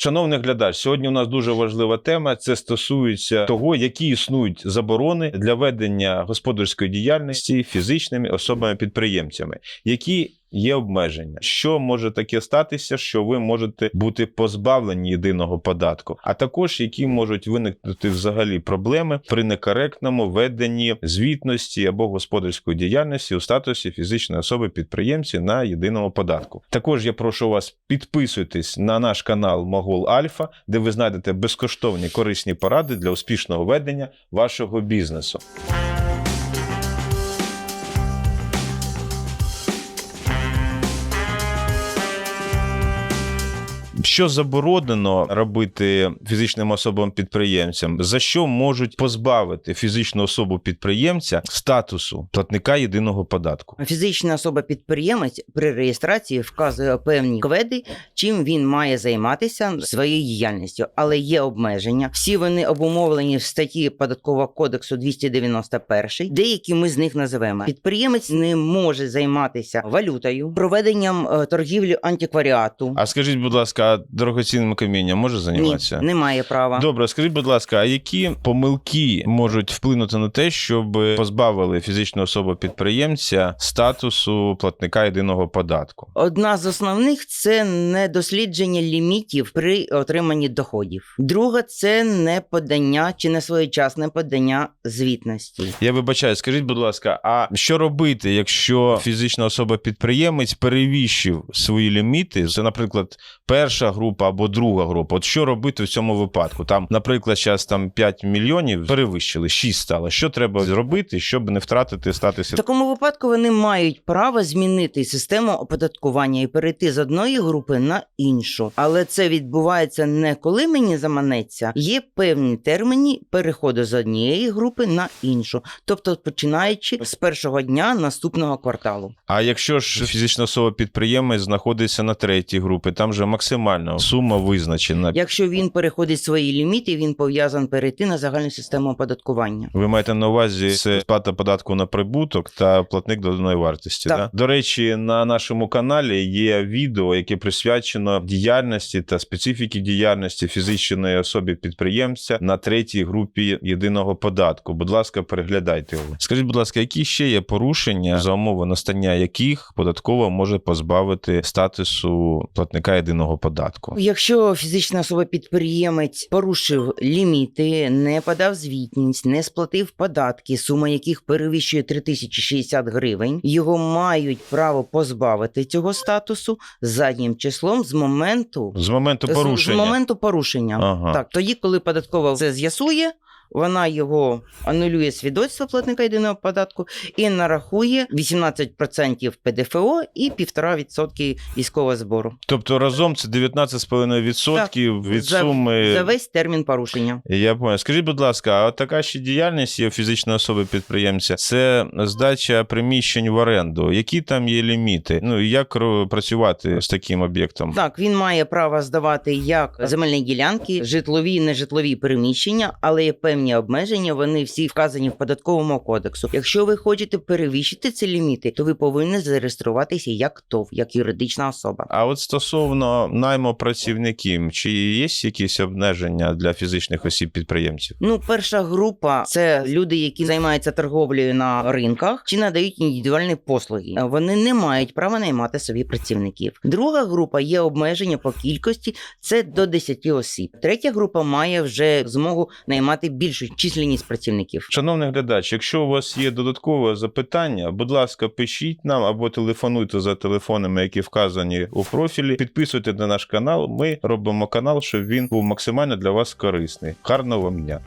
Шановний глядач, сьогодні у нас дуже важлива тема. Це стосується того, які існують заборони для ведення господарської діяльності фізичними особами-підприємцями, які є обмеження. Що може таке статися, що ви можете бути позбавлені єдиного податку, а також які можуть виникнути взагалі проблеми при некоректному веденні звітності або господарської діяльності у статусі фізичної особи підприємці на єдиному податку. Також я прошу вас підписуйтесь на наш канал Могол Альфа, де ви знайдете безкоштовні корисні поради для успішного ведення вашого бізнесу. Що заборонено робити фізичним особам-підприємцям? За що можуть позбавити фізичну особу підприємця статусу платника єдиного податку? Фізична особа-підприємець при реєстрації вказує певні кведи, чим він має займатися своєю діяльністю, але є обмеження. Всі вони обумовлені в статті податкового кодексу 291. Деякі ми з них називаємо. Підприємець не може займатися валютою, проведенням е, торгівлі антикваріату. А скажіть, будь ласка, дорогоцінним камінням може займатися? Ні, немає права. Добре, скажіть, будь ласка, а які помилки можуть вплинути на те, щоб позбавили фізичну особу підприємця статусу платника єдиного податку? Одна з основних це недослідження лімітів при отриманні доходів. Друга це не подання чи не своєчасне подання звітності. Я вибачаю, скажіть, будь ласка, а що робити, якщо фізична особа-підприємець перевищив свої ліміти? Це, наприклад, перша група або друга група. От що робити в цьому випадку? Там, наприклад, зараз там 5 мільйонів перевищили, 6 стало. Що треба зробити, щоб не втратити В такому випадку вони мають право змінити систему оподаткування і перейти з одної групи на іншу. Але це відбувається не коли мені заманеться. Є певні терміни переходу з однієї групи на іншу, тобто починаючи з першого дня наступного кварталу. А якщо ж фізична особа-підприємець знаходиться на третій групі, там же максимальна сума визначена. Якщо він переходить свої ліміти, він пов'язаний перейти на загальну систему оподаткування. Ви маєте на увазі це сплата податку на прибуток та платник доданої вартості. Так. Да? До речі, на нашому каналі є відео, яке присвячено діяльності та специфіки діяльності фізичної особи підприємця на третій групі єдиного податку. Будь ласка, переглядайте його. Скажіть, будь ласка, які ще є порушення, за умови настання яких податкова може позбавити статусу платника єдиного податку? Якщо фізична особа-підприємець порушив ліміти, не подав звітність, не сплатив податки, сума яких перевищує 3060 гривень, його мають право позбавити цього статусу заднім числом з моменту З моменту з- порушення. З моменту порушення. Ага. Так, тоді, коли податкова це з'ясує. Вона його анулює свідоцтво платника єдиного податку і нарахує 18% ПДФО і 1,5% військового збору. Тобто разом це 19,5% від За- суми. За весь термін порушення. Я понял. Скажіть, будь ласка, а от така ще діяльність є фізичної особи підприємця це здача приміщень в оренду. Які там є ліміти? Ну і як працювати з таким об'єктом? Так, він має право здавати як земельні ділянки, житлові нежитлові приміщення, але є певні обмеження. Вони всі вказані в податковому кодексу. Якщо ви хочете перевищити ці ліміти, то ви повинні зареєструватися як ТОВ, як юридична особа. А от стосовно найму працівників, чи є якісь обмеження для фізичних осіб підприємців? Ну, перша група це люди, які займаються торговлею на ринках чи надають індивідуальні послуги. Вони не мають права наймати собі працівників. Друга група є обмеження по кількості, це до 10 осіб. Третя група має вже змогу наймати більшу численність працівників. Шановний глядач, якщо у вас є додаткове запитання, будь ласка, пишіть нам або телефонуйте за телефонами, які вказані у профілі. Підписуйте на наш канал. Ми робимо канал, щоб він був максимально для вас корисний. Гарного вам дня!